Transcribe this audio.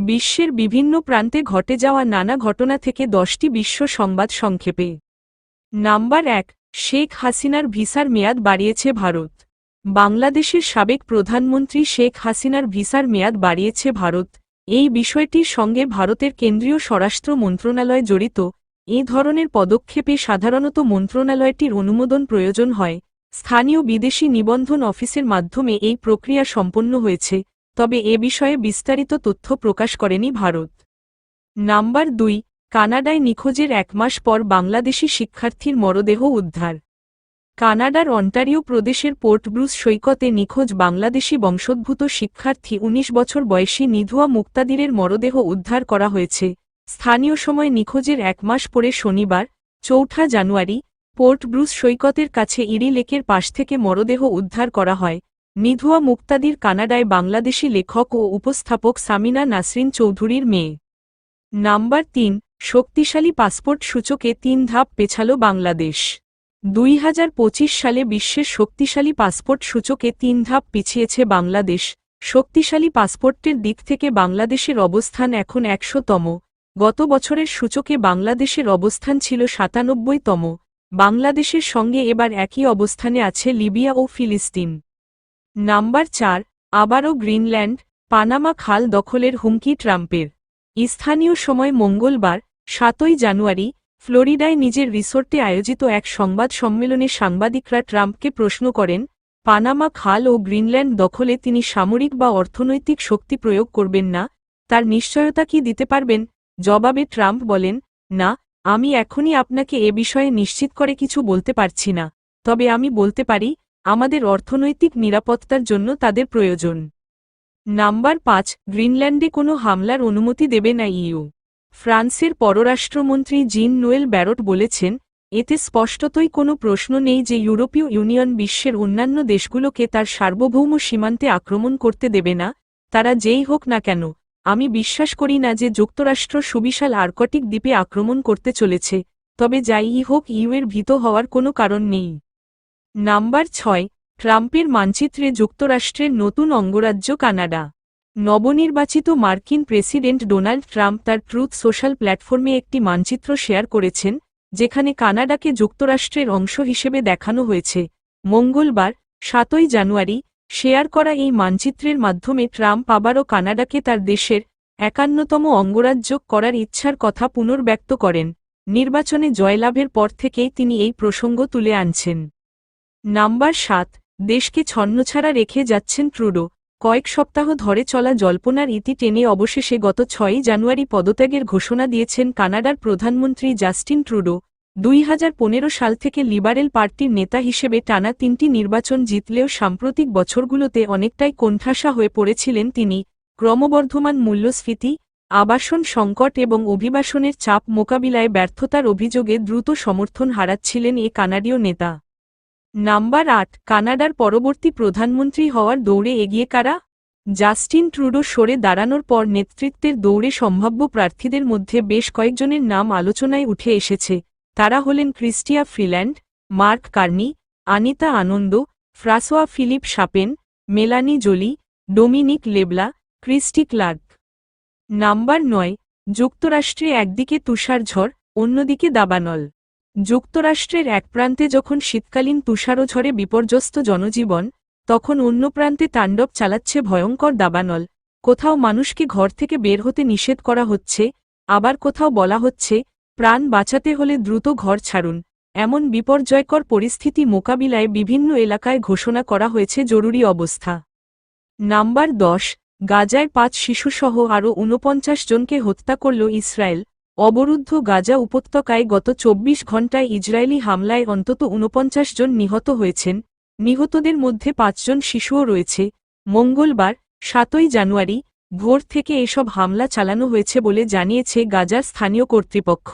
বিশ্বের বিভিন্ন প্রান্তে ঘটে যাওয়া নানা ঘটনা থেকে দশটি বিশ্ব সংবাদ সংক্ষেপে। নাম্বার এক, শেখ হাসিনার ভিসার মেয়াদ বাড়িয়েছে ভারত। বাংলাদেশের সাবেক প্রধানমন্ত্রী শেখ হাসিনার ভিসার মেয়াদ বাড়িয়েছে ভারত। এই বিষয়টির সঙ্গে ভারতের কেন্দ্রীয় স্বরাষ্ট্র মন্ত্রণালয় জড়িত। এ ধরনের পদক্ষেপে সাধারণত মন্ত্রণালয়টির অনুমোদন প্রয়োজন হয়। স্থানীয় বিদেশি নিবন্ধন অফিসের মাধ্যমে এই প্রক্রিয়া সম্পন্ন হয়েছে। তবে এ বিষয়ে বিস্তারিত তথ্য প্রকাশ করেনি ভারত। নাম্বার দুই, কানাডায় নিখোঁজের এক মাস পর বাংলাদেশি শিক্ষার্থীর মরদেহ উদ্ধার। কানাডার অন্টারিও প্রদেশের পোর্ট ব্রুস সৈকতে নিখোঁজ বাংলাদেশি বংশোদ্ভূত শিক্ষার্থী ১৯ বছর বয়সী নিধুয়া মুক্তাদিরের মরদেহ উদ্ধার করা হয়েছে। স্থানীয় সময় নিখোঁজের এক মাস পরে শনিবার, চৌঠা জানুয়ারি, পোর্ট ব্রুস সৈকতের কাছে ইরি লেকের পাশ থেকে মরদেহ উদ্ধার করা হয়। নিধুয়া মুক্তাদির কানাডায় বাংলাদেশি লেখক ও উপস্থাপক সামিনা নাসরিন চৌধুরীর মেয়ে। নাম্বার তিন, শক্তিশালী পাসপোর্ট সূচকে তিন ধাপ পেছাল বাংলাদেশ। দুই হাজার পঁচিশ সালে বিশ্বের শক্তিশালী পাসপোর্ট সূচকে তিন ধাপ পিছিয়েছে বাংলাদেশ। শক্তিশালী পাসপোর্টের দিক থেকে বাংলাদেশের অবস্থান এখন একশোতম। গত বছরের সূচকে বাংলাদেশের অবস্থান ছিল সাতানব্বইতম। বাংলাদেশের সঙ্গে এবার একই অবস্থানে আছে লিবিয়া ও ফিলিস্তিন। নাম্বার চার, আবারও গ্রিনল্যান্ড, পানামা খাল দখলের হুমকি ট্রাম্পের। স্থানীয় সময় মঙ্গলবার, সাতই জানুয়ারি, ফ্লোরিডায় নিজের রিসোর্টে আয়োজিত এক সংবাদ সম্মেলনে সাংবাদিকরা ট্রাম্পকে প্রশ্ন করেন, পানামা খাল ও গ্রিনল্যান্ড দখলে তিনি সামরিক বা অর্থনৈতিক শক্তি প্রয়োগ করবেন না? তার নিশ্চয়তা কি দিতে পারবেন? জবাবে ট্রাম্প বলেন, না, আমি এখনই আপনাকে এ বিষয়ে নিশ্চিত করে কিছু বলতে পারছি না। তবে আমি বলতে পারি আমাদের অর্থনৈতিক নিরাপত্তার জন্য তাদের প্রয়োজন। নাম্বার পাঁচ, গ্রিনল্যান্ডে কোনো হামলার অনুমতি দেবে না ইউ। ফ্রান্সের পররাষ্ট্রমন্ত্রী জিন নোয়েল ব্যারট বলেছেন, এতে স্পষ্টতই কোনো প্রশ্ন নেই যে ইউরোপীয় ইউনিয়ন বিশ্বের অন্যান্য দেশগুলোকে তার সার্বভৌম সীমান্তে আক্রমণ করতে দেবে না, তারা যেই হোক না কেন। আমি বিশ্বাস করি না যে যুক্তরাষ্ট্র সুবিশাল আর্কটিক দ্বীপে আক্রমণ করতে চলেছে, তবে যাই হোক ইউএর ভীত হওয়ার কোনো কারণ নেই। নাম্বার ছয়, ট্রাম্পের মানচিত্রে যুক্তরাষ্ট্রের নতুন অঙ্গরাজ্য কানাডা। নবনির্বাচিত মার্কিন প্রেসিডেন্ট ডোনাল্ড ট্রাম্প তার ট্রুথ সোশ্যাল প্ল্যাটফর্মে একটি মানচিত্র শেয়ার করেছেন, যেখানে কানাডাকে যুক্তরাষ্ট্রের অংশ হিসেবে দেখানো হয়েছে। মঙ্গলবার, সাতই জানুয়ারি, শেয়ার করা এই মানচিত্রের মাধ্যমে ট্রাম্প আবারও কানাডাকে তার দেশের একান্নতম অঙ্গরাজ্য করার ইচ্ছার কথা পুনর্ব্যক্ত করেন। নির্বাচনে জয়লাভের পর থেকেই তিনি এই প্রসঙ্গ তুলে আনছেন। নাম্বার সাত, দেশকে ছন্নছাড়া রেখে যাচ্ছেন ট্রুডো। কয়েক সপ্তাহ ধরে চলা জল্পনার ইতি টেনে অবশেষে গত ছয়ই জানুয়ারি পদত্যাগের ঘোষণা দিয়েছেন কানাডার প্রধানমন্ত্রী জাস্টিন ট্রুডো। দুই হাজার পনেরো সাল থেকে লিবারেল পার্টির নেতা হিসেবে টানা তিনটি নির্বাচন জিতলেও সাম্প্রতিক বছরগুলোতে অনেকটাই কোণঠাসা হয়ে পড়েছিলেন তিনি। ক্রমবর্ধমান মূল্যস্ফীতি, আবাসন সংকট এবং অভিবাসনের চাপ মোকাবিলায় ব্যর্থতার অভিযোগে দ্রুত সমর্থন হারাচ্ছিলেন এ কানাডীয় নেতা। নাম্বার আট, কানাডার পরবর্তী প্রধানমন্ত্রী হওয়ার দৌড়ে এগিয়ে কারা? জাস্টিন ট্রুডো সরে দাঁড়ানোর পর নেতৃত্বের দৌড়ে সম্ভাব্য প্রার্থীদের মধ্যে বেশ কয়েকজনের নাম আলোচনায় উঠে এসেছে। তারা হলেন Chrystia Freeland, Mark Carney, Anita Anand, Francois Philippe Champagne Melanie Joly, Dominic LeBlanc, Christy Clark. Number নয়, যুক্তরাষ্ট্রে একদিকে তুষারঝড়, অন্যদিকে দাবানল। যুক্তরাষ্ট্রের এক প্রান্তে যখন শীতকালীন তুষারঝড়ে বিপর্যস্ত জনজীবন, তখন অন্য প্রান্তে তাণ্ডব চালাচ্ছে ভয়ঙ্কর দাবানল। কোথাও মানুষকে ঘর থেকে বের হতে নিষেধ করা হচ্ছে, আবার কোথাও বলা হচ্ছে, প্রাণ বাঁচাতে হলে দ্রুত ঘর ছাড়ুন। এমন বিপর্যয়কর পরিস্থিতি মোকাবিলায় বিভিন্ন এলাকায় ঘোষণা করা হয়েছে জরুরি অবস্থা। নাম্বার দশ, গাজায় পাঁচ শিশুসহ আরও ঊনপঞ্চাশ জনকে হত্যা করল ইসরায়েল। অবরুদ্ধ গাজা উপত্যকায় গত চব্বিশ ঘণ্টায় ইসরায়েলি হামলায় অন্তত ঊনপঞ্চাশ জন নিহত হয়েছেন। নিহতদের মধ্যে পাঁচজন শিশুও রয়েছে। মঙ্গলবার, সাতই জানুয়ারি, ভোর থেকে এসব হামলা চালানো হয়েছে বলে জানিয়েছে গাজার স্থানীয় কর্তৃপক্ষ।